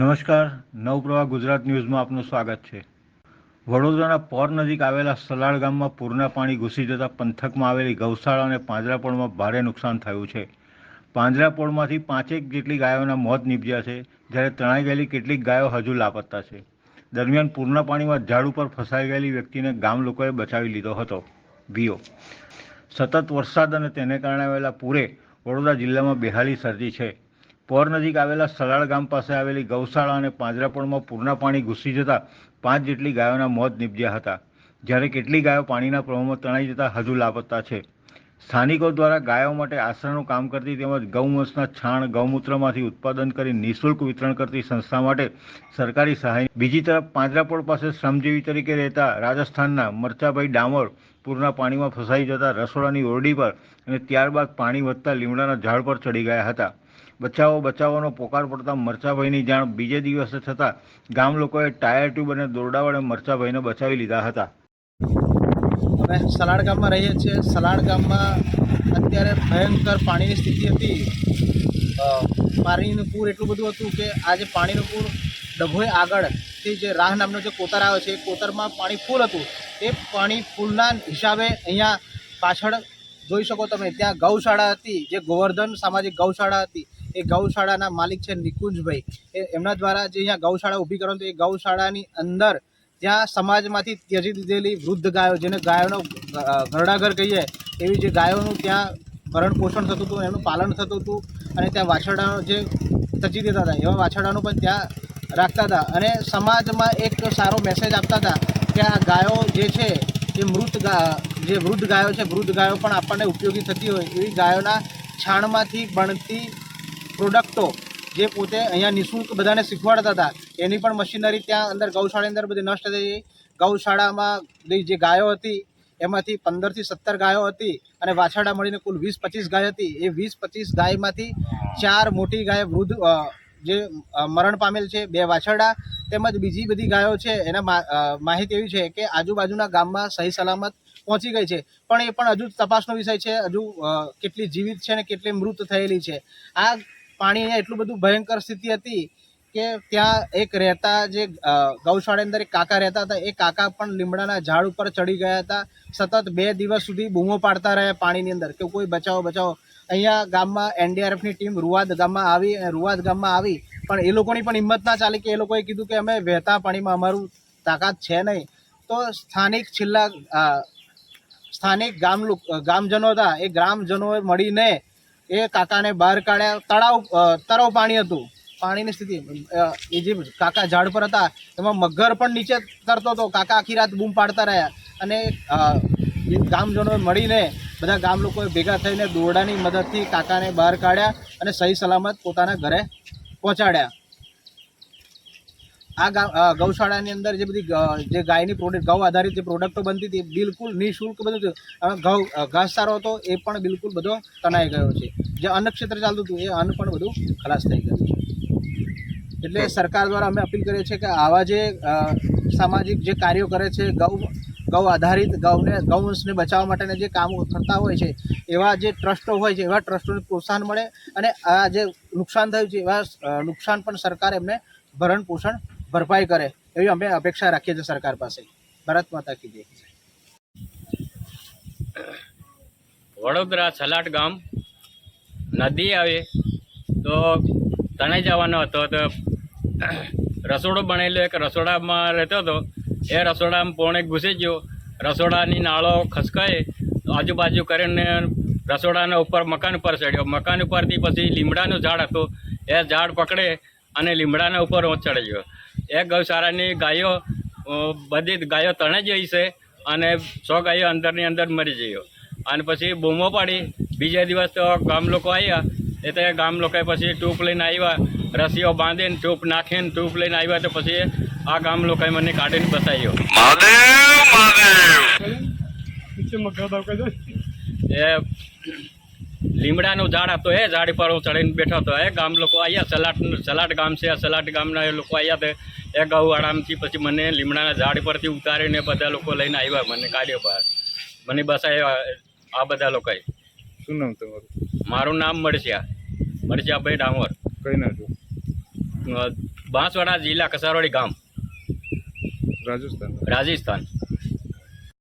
નમસ્કાર. નવપ્રવાહ ગુજરાત ન્યૂઝમાં આપનું સ્વાગત છે. વડોદરાના પોર નજીક આવેલા સલાડ ગામમાં પૂરના પાણી ઘૂસી જતા પંથકમાં આવેલી ગૌશાળા અને પાંજરાપોળમાં ભારે નુકસાન થયું છે. પાંજરાપોળમાંથી પાંચેક જેટલી ગાયોના મોત નીપજ્યા છે, જ્યારે તણાઈ ગયેલી કેટલીક ગાયો હજુ લાપત્તા છે. દરમિયાન પૂરના પાણીમાં ઝાડ ઉપર ફસાઈ ગયેલી વ્યક્તિને ગામ લોકોએ બચાવી લીધો હતો. વીઓ. સતત વરસાદ અને તેને કારણે આવેલા પૂરે વડોદરા જિલ્લામાં બેહાલી સર્જી છે. પોર નજીક આવેલા સલાળ ગામ પાસે આવેલી ગૌશાળા અને પાંજરાપોળમાં પૂરના પાણી ઘૂસી જતા પાંચ જેટલી ગાયોના મોત નીપજ્યા હતા. જ્યારે કેટલી ગાયો પાણીના પ્રવાહમાં તણાઈ જતા હજુ લાપતા છે. સ્થાનિકો દ્વારા ગાયો માટે આશ્રયનું કામ કરતી તેમજ ગૌવંશના છાણ, ગૌમૂત્રમાંથી ઉત્પાદન કરી નિઃશુલ્ક વિતરણ કરતી સંસ્થા માટે સરકારી સહાય. બીજી તરફ, પાંજરાપોળ પાસે શ્રમજીવી તરીકે રહેતા રાજસ્થાનના મરચાભાઈ ડામોર પૂરના પાણીમાં ફસાઈ જતા રસોડાની ઓરડી પર અને ત્યારબાદ પાણી વધતા લીમડાના ઝાડ પર ચડી ગયા હતા. બચાવો, બચાવવાનો પોકાર પડતા મરચાભાઈની જાણ બીજે દિવસે થતાં ગામ લોકોએ ટાયર ટ્યુબ અને દોરડા વડે મરચાભાઈને બચાવી લીધા હતા. અમે સલાડ ગામમાં રહીએ છીએ. સલાડ ગામમાં અત્યારે ભયંકર પાણીની સ્થિતિ હતી. પાણીનું પૂર એટલું બધું હતું કે આજે પાણીનું પૂર ડભોએ આગળથી જે રાહ નામનો જે કોતર આવે છે, એ કોતરમાં પાણી ફૂલ હતું. એ પાણી ફૂલના હિસાબે અહીંયા પાછળ જોઈ શકો તમે, ત્યાં ગૌશાળા હતી, જે ગોવર્ધન સામાજિક ગૌશાળા હતી. એ ગૌશાળાના માલિક છે નિકુંજભાઈ. એ એમના દ્વારા જે અહીંયા ગૌશાળા ઊભી કરવાનું તો એ ગૌશાળાની અંદર ત્યાં સમાજમાંથી ત્યજી દીધેલી વૃદ્ધ ગાયો, જેને ગાયોનો ઘરડાઘર કહીએ, એવી જે ગાયોનું ત્યાં ભરણ પોષણ થતું હતું, એનું પાલન થતું હતું અને ત્યાં વાછરડાનો જે તજી દેતા હતા, એવા વાછરડાનું પણ ત્યાં રાખતા હતા. અને સમાજમાં એક સારો મેસેજ આપતા હતા કે આ ગાયો જે છે, એ મૃત જે વૃદ્ધ ગાયો છે, વૃદ્ધ ગાયો પણ આપણને ઉપયોગી થતી હોય, એવી ગાયોના છાણમાંથી બનતી પ્રોડક્ટો જે પોતે અહીંયા નિઃશુલ્ક બધાને શીખવાડતા હતા, એની પણ મશીનરી ત્યાં અંદર ગૌશાળાની અંદર બધી નષ્ટ થઈ ગઈ. ગૌશાળામાં બધી જે ગાયો હતી, એમાંથી પંદરથી સત્તર ગાયો હતી અને વાછરડા મળીને કુલ વીસ પચીસ ગાય હતી. એ વીસ પચીસ ગાયમાંથી ચાર મોટી ગાય વૃદ્ધ જે મરણ પામેલ છે, બે વાછરડા તેમજ બીજી બધી ગાયો છે. એના માહિતી એવી છે કે આજુબાજુના ગામમાં સહી સલામત પહોંચી ગઈ છે. પણ એ પણ હજુ તપાસનો વિષય છે, હજુ કેટલી જીવિત છે અને કેટલી મૃત થયેલી છે. આ પાણી એટલું બધું ભયંકર સ્થિતિ હતી કે ત્યાં એક રહેતા જે ગૌશાળાની અંદર એક કાકા રહેતા હતા, એ કાકા પણ લીમડાના ઝાડ ઉપર ચડી ગયા હતા. સતત બે દિવસ સુધી બૂમો પાડતા રહ્યા પાણીની અંદર કે કોઈ બચાવો બચાવો. અહીંયા ગામમાં એનડીઆરએફની ટીમ રૂવાદ ગામમાં આવી રૂવાદ ગામમાં આવી, પણ એ લોકોની પણ હિંમત ના ચાલી કે એ લોકોએ કીધું કે અમે વહેતા પાણીમાં અમારું તાકાત છે નહીં. તો સ્થાનિક છેલ્લા સ્થાનિક ગામ ગામજનો હતા, એ ગ્રામજનોએ મળીને એ કાકાને બહાર કાઢ્યા. તળાવ તળાવ પાણી હતું. પાણીની સ્થિતિ એ જે કાકા ઝાડ પર હતા એમાં મગર પણ નીચે તરતો હતો. કાકા આખી રાત બૂમ પાડતા રહ્યા. અને અ, ગામજનોએ મળીને બધા ગામ લોકોએ ભેગા થઈને દોરડાની મદદથી કાકાને બહાર કાઢ્યા અને સહી સલામત પોતાના ઘરે પહોંચાડ્યા. આ ગા ગૌશાળાની અંદર જે બધી જે ગાયની પ્રોડક્ટ ગૌ આધારિત જે પ્રોડક્ટો બનતી હતી બિલકુલ નિઃશુલ્ક બધું ઘઉં ઘાસચારો હતો, એ પણ બિલકુલ બધો તણાઈ ગયો છે. જે અન્ન ચાલતું હતું, એ અન્ન પણ બધું ખલાસ થઈ ગયું છે. એટલે સરકાર દ્વારા અમે અપીલ કરીએ છીએ કે આવા જે સામાજિક જે કાર્યો કરે છે ગૌ ગૌ આધારિત ગૌને ગૌવંશને બચાવવા માટેના જે કામો કરતા હોય છે, એવા જે ટ્રસ્ટો હોય છે, એવા ટ્રસ્ટોને પ્રોત્સાહન મળે અને આ જે નુકસાન થયું છે, એવા નુકસાન પણ સરકાર એમને ભરણ પોષણ ભરપાઈ કરે, એવી અમે અપેક્ષા રાખીએ છીએ સરકાર પાસે. ભારત માતા કી જય. વડોદરા સલાટ ગામ નદી આવે તો તણાઈ જવાનો હતો તો રસોડો બનેલો એક રસોડામાં રહેતો હતો. એ રસોડામાં પોણે ઘૂસી ગયો. રસોડાની નાળો ખસકાય આજુબાજુ કરીને રસોડાના ઉપર મકાન ઉપર ચડ્યો. મકાન ઉપરથી પછી લીમડાનું ઝાડ હતું. એ ઝાડ પકડે અને લીમડાના ઉપર ચડી ગયો એ ગૌશાળાની ગાયો બધી જ ગાયો તણાઈ જઈ છે અને સો ગાયો અંદરની અંદર મરી ગયો અને પછી બૂમો પાડી બીજા દિવસ તો ગામ લોકો આવ્યા એટલે ગામ લોકોએ પછી ટૂપ લઈને આવ્યા રસીઓ બાંધીને ટૂપ નાખીને ટૂપ લઈને આવ્યા તો પછી આ ગામ લોકોએ મને કાઢીને બસાવ્યો એ લીમડાનું ઝાડ હતું એ ઝાડ પર હું ચડીને બેઠો હતો. એ ગામ લોકો આવ્યા સલાટ સલાટ ગામ છે આ સલાટ ગામના એ લોકો આવ્યા તે. એ ગૌવાડામાંથી પછી મને લીમડાના ઝાડ પરથી ઉતારીને બધા લોકો લઈને આવ્યા મને કાઢ્યો બહાર મને બસ આ બધા લોકોએ શું નામ તમારું? મારું નામ મળશ્યા મળશ્યાભાઈ ડામોર. કઈ ના છો? બાંસવાડા જિલ્લા કસારવાડી ગામ. રાજસ્થાન. રાજસ્થાન.